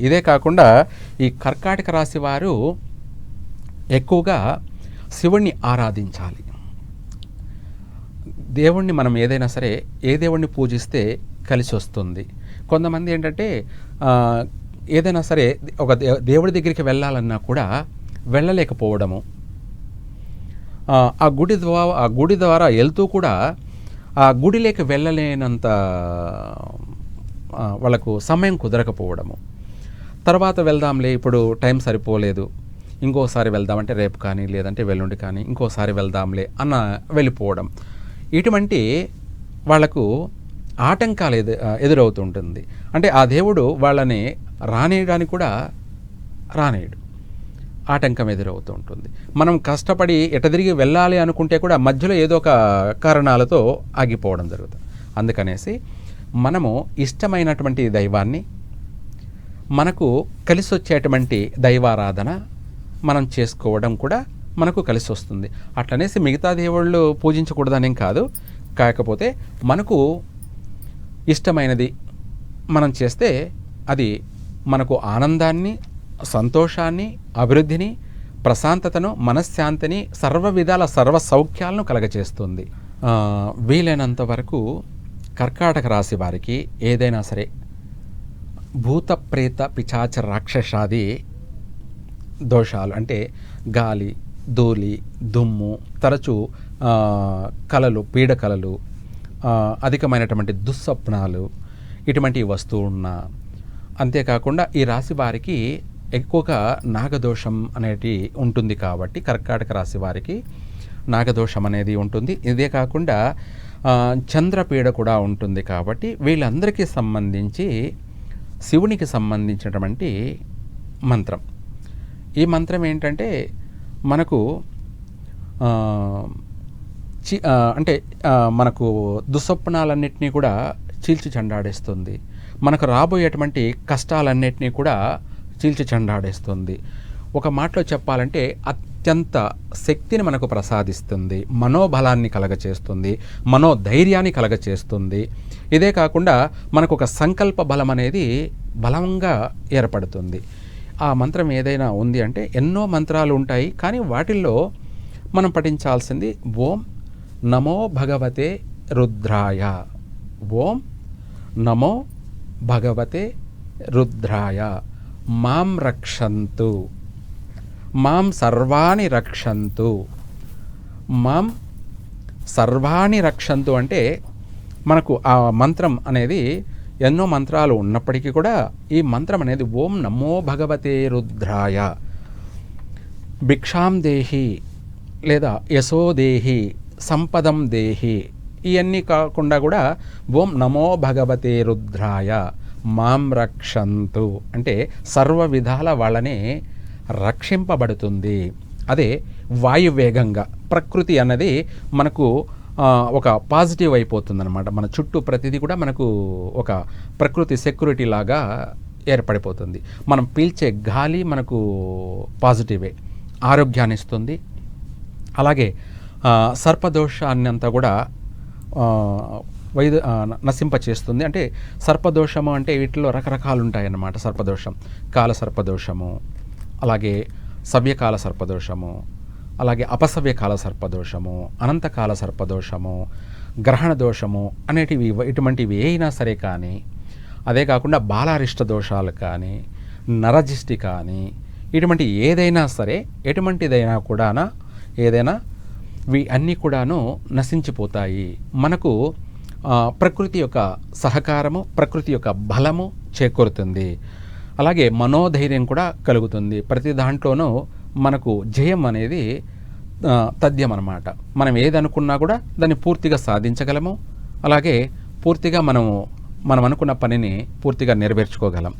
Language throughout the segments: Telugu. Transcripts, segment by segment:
ఇదే కాకుండా ఈ కర్కాటక రాశి వారు ఎక్కువగా శివుణ్ణి ఆరాధించాలి. దేవుణ్ణి మనం ఏదైనా సరే ఏ దేవుణ్ణి పూజిస్తే కలిసి వస్తుంది. కొంతమంది ఏంటంటే ఏదైనా సరే ఒక దే- దేవుడి దగ్గరికి వెళ్ళాలన్నా కూడా వెళ్ళలేకపోవడము. ఆ, గుడి ద్వారా ఆ గుడి ద్వారా వెళ్తూ కూడా ఆ గుడిలోకి వెళ్ళలేనంత వాళ్ళకు సమయం కుదరకపోవడము. తర్వాత వెళ్దాంలే ఇప్పుడు టైం సరిపోలేదు. ఇంకోసారి వెళ్దామంటే రేపు కానీ లేదంటే వెల్లుండి కానీ ఇంకోసారి వెళ్దాంలే అన్న వెళ్ళిపోవడం. ఇటువంటి వాళ్ళకు ఆటంకాలు ఎదు ఎదురవుతుంటుంది. అంటే ఆ దేవుడు వాళ్ళని రానేయడానికి కూడా రానేయడు. ఆటంకం ఎదురవుతూ ఉంటుంది మనం కష్టపడి ఎటదిరిగి వెళ్ళాలి అనుకుంటే కూడా మధ్యలో ఏదో ఒక కారణాలతో ఆగిపోవడం జరుగుతుంది. అందుకనేసి మనము ఇష్టమైనటువంటి దైవాన్ని మనకు కలిసి వచ్చేటువంటి దైవారాధన మనం చేసుకోవడం కూడా మనకు కలిసి వస్తుంది అట్లనేసి మిగతా దేవుళ్ళు పూజించకూడదనేం కాదు. కాకపోతే మనకు ఇష్టమైనది మనం చేస్తే అది మనకు ఆనందాన్ని సంతోషాన్ని అభివృద్ధిని ప్రశాంతతను మనశ్శాంతిని సర్వ విధాల సర్వ సౌఖ్యాలను కలగచేస్తుంది. వీలైనంత వరకు కర్కాటక రాశి వారికి ఏదైనా సరే భూత ప్రేత పిచాచ రాక్షసాది దోషాలు అంటే గాలి ధూళి దుమ్ము తరచు కళలు కలలు పీడకలలు అధికమైనటువంటి దుస్వప్నాలు ఇటువంటివి వస్తూ ఉన్నా. అంతేకాకుండా ఈ రాశి వారికి ఎక్కువగా నాగదోషం అనేది ఉంటుంది కాబట్టి కర్కాటక రాశి వారికి నాగదోషం అనేది ఉంటుంది. ఇదే కాకుండా చంద్రపీడ కూడా ఉంటుంది కాబట్టి వీళ్ళందరికీ సంబంధించి శివునికి సంబంధించినటువంటి మంత్రం. ఈ మంత్రం ఏంటంటే మనకు చి అంటే మనకు దుస్వప్నాలన్నింటినీ కూడా చీల్చి చెండాడేస్తుంది. మనకు రాబోయేటువంటి కష్టాలన్నింటినీ కూడా చీల్చి చెండాడేస్తుంది. ఒక మాటలో చెప్పాలంటే అత్యంత శక్తిని మనకు ప్రసాదిస్తుంది మనోబలాన్ని కలగచేస్తుంది మనోధైర్యాన్ని కలగచేస్తుంది. ఇదే కాకుండా మనకు ఒక సంకల్ప బలం అనేది బలంగా ఏర్పడుతుంది. ఆ మంత్రం ఏదైనా ఉంది అంటే ఎన్నో మంత్రాలు ఉంటాయి కానీ వాటిల్లో మనం పఠించాల్సింది ఓం నమో భగవతే రుద్రాయ. ఓం నమో భగవతే రుద్రాయ. మాం రక్షంతు. మాం సర్వాణి రక్షంతు. మాం సర్వాణి రక్షంతు అంటే మనకు ఆ మంత్రం అనేది ఎన్నో మంత్రాలు ఉన్నప్పటికీ కూడా ఈ మంత్రం అనేది ఓం నమో భగవతే రుద్రాయ. భిక్షాం దేహి లేదా యశోదేహి సంపదం దేహి ఇవన్నీ కాకుండా కూడా ఓం నమో భగవతే రుద్రాయ. మాం రక్షంతు అంటే సర్వ విధాల వాళ్ళని రక్షింపబడుతుంది. అదే వాయువేగంగా. ప్రకృతి అన్నది మనకు ఒక పాజిటివ్ అయిపోతుంది అనమాట మన చుట్టూ ప్రతిదీ కూడా మనకు ఒక ప్రకృతి సెక్యూరిటీ లాగా ఏర్పడిపోతుంది. మనం పీల్చే గాలి మనకు పాజిటివే. ఆరోగ్యాన్ని ఇస్తుంది. అలాగే ఆ, సర్పదోషాన్ని అంతా కూడా వైద్య ఆ, నశింపచేస్తుంది. అంటే సర్పదోషము అంటే వీటిలో రకరకాలు ఉంటాయన్నమాట సర్పదోషం. కాల సర్పదోషము అలాగే సవ్యకాల సర్పదోషము అలాగే అపసవ్యకాల సర్పదోషము అనంతకాల సర్పదోషము గ్రహణ దోషము అనేటివి ఇటువంటివి అయినా సరే కానీ అదే కాకుండా బాలారిష్ట దోషాలు కానీ నరజిష్టి కానీ ఇటువంటి ఏదైనా సరే ఎటువంటిదైనా కూడానా ఏదైనా ఇవి అన్నీ కూడాను నశించిపోతాయి. మనకు ప్రకృతి యొక్క సహకారము ప్రకృతి యొక్క బలము చేకూరుతుంది. అలాగే మనోధైర్యం కూడా కలుగుతుంది. ప్రతి దాంట్లోనూ మనకు జయం అనేది తథ్యం అనమాట మనం ఏదనుకున్నా కూడా దాన్ని పూర్తిగా సాధించగలము. అలాగే పూర్తిగా మనము మనం అనుకున్న పనిని పూర్తిగా నెరవేర్చుకోగలం.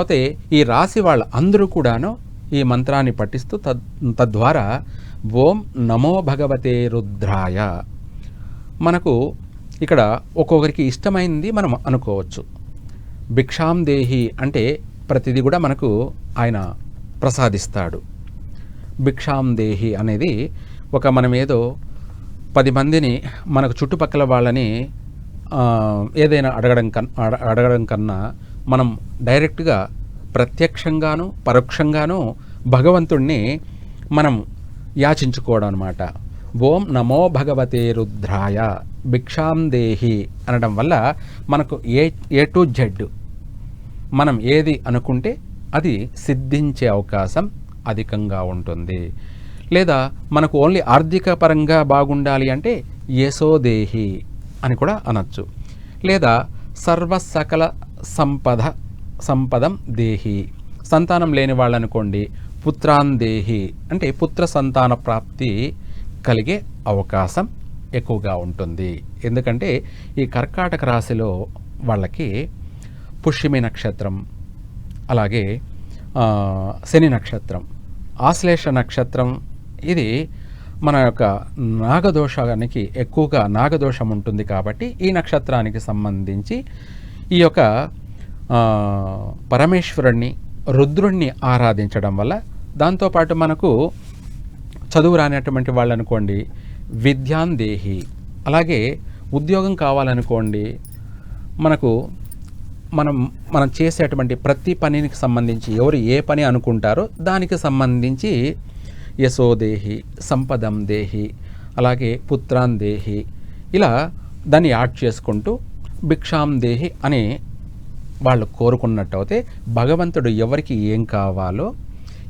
అయితే ఈ రాశి వాళ్ళ అందరూ కూడాను ఈ మంత్రాన్ని పఠిస్తూ తద్ తద్వారా ఓం నమో భగవతే రుద్రాయ. మనకు ఇక్కడ ఒక్కొక్కరికి ఇష్టమైంది మనం అనుకోవచ్చు. భిక్షాం దేహి అంటే ప్రతిదీ కూడా మనకు ఆయన ప్రసాదిస్తాడు. భిక్షాం దేహి అనేది ఒక మనం ఏదో పది మందిని మనకు చుట్టుపక్కల వాళ్ళని ఏదైనా అడగడం కన్ అడగడం కన్నా మనం డైరెక్ట్గా ప్రత్యక్షంగాను పరోక్షంగాను భగవంతుణ్ణి మనం యాచించుకోవడం అనమాట ఓం నమో భగవతే రుద్రాయ భిక్షాం దేహి అనడం వల్ల మనకు ఏ ఏ టు జెడ్ మనం ఏది అనుకుంటే అది సిద్ధించే అవకాశం అధికంగా ఉంటుంది. లేదా మనకు ఓన్లీ ఆర్థిక పరంగా బాగుండాలి అంటే యశోదేహి అని కూడా అనొచ్చు. లేదా సర్వ సకల సంపద సంపదం దేహి. సంతానం లేని వాళ్ళనుకోండి పుత్రాన్ దేహి అంటే పుత్ర సంతాన ప్రాప్తి కలిగే అవకాశం ఎక్కువగా ఉంటుంది. ఎందుకంటే ఈ కర్కాటక రాశిలో వాళ్ళకి పుష్యమి నక్షత్రం అలాగే శని నక్షత్రం. ఆశ్లేష నక్షత్రం ఇది మన యొక్క నాగదోషానికి ఎక్కువగా నాగదోషం ఉంటుంది కాబట్టి ఈ నక్షత్రానికి సంబంధించి ఈ యొక్క పరమేశ్వరుణ్ణి రుద్రుణ్ణి ఆరాధించడం వల్ల దాంతోపాటు మనకు చదువు రానటువంటి వాళ్ళు అనుకోండి విద్యాన్ దేహి. అలాగే ఉద్యోగం కావాలనుకోండి మనకు మనం మనం చేసేటువంటి ప్రతి పనికి సంబంధించి ఎవరు ఏ పని అనుకుంటారో దానికి సంబంధించి యశోదేహి సంపదం దేహి అలాగే పుత్రాన్ దేహి ఇలా దాన్ని యాడ్ చేసుకుంటూ భిక్షాం దేహి అని వాళ్ళు కోరుకున్నట్టయితే భగవంతుడు ఎవరికి ఏం కావాలో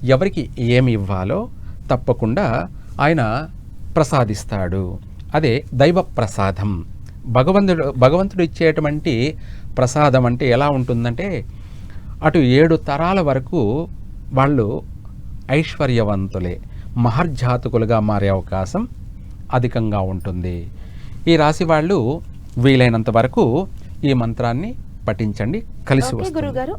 ఎవరికి ఏమి ఇవ్వాలో తప్పకుండా ఆయన ప్రసాదిస్తాడు. అదే దైవ ప్రసాదం. భగవంతుడు భగవంతుడు ఇచ్చేటువంటి ప్రసాదం అంటే ఎలా ఉంటుందంటే అటు ఏడు తరాల వరకు వాళ్ళు ఐశ్వర్యవంతులే మహర్జాతకులుగా మారే అవకాశం అధికంగా ఉంటుంది. ఈ రాశి వాళ్ళు వీలైనంత వరకు ఈ మంత్రాన్ని పఠించండి కలిసి వస్తుంది. గురుగారు